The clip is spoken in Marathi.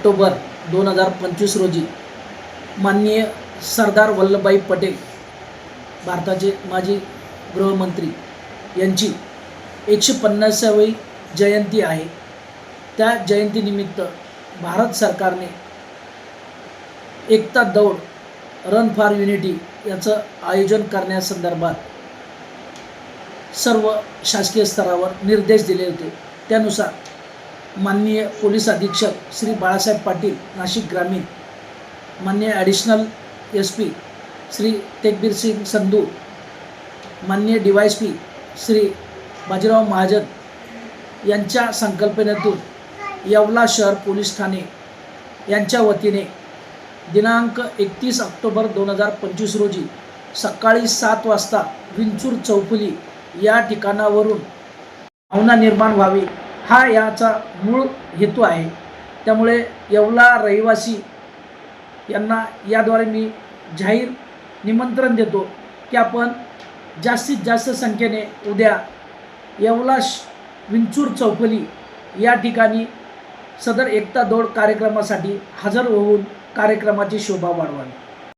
ऑक्टोबर दोन हजार पंचवीस रोजी माननीय सरदार वल्लभभाई पटेल भारताचे माजी गृहमंत्री यांची एकशे पन्नासावी जयंती आहे. त्या जयंतीनिमित्त भारत सरकारने एकता दौड रन फॉर युनिटी याचं आयोजन करण्यासंदर्भात सर्व शासकीय स्तरावर निर्देश दिले होते. त्यानुसार माननीय पोलीस अधीक्षक श्री बाळासाहेब पाटील नाशिक ग्रामीण. माननीय additional S P Shri Tegbir Singh Sandhu. माननीय D Y S P Shri Bajirao Mahajan यांच्या संकल्पनेतून येवला शहर पोलीस ठाणे यांच्या वतीने दिनांक एकतीस ऑक्टोबर दोन हजार पंचवीस रोजी सकाळी सात वाजता विंचूर चौफुली या ठिकाणावरून भावना निर्माण व्हावी. हा याचा मूळ हेतू आहे. त्यामुळे येवला रहिवासी यांना याद्वारे मी जाहीर निमंत्रण देतो की आपण जास्तीत जास्त संख्येने उद्या येवला विंचूर चौफुली या ठिकाणी सदर एकता दौड कार्यक्रमासाठी हजर होऊन कार्यक्रमाची शोभा वाढवावी.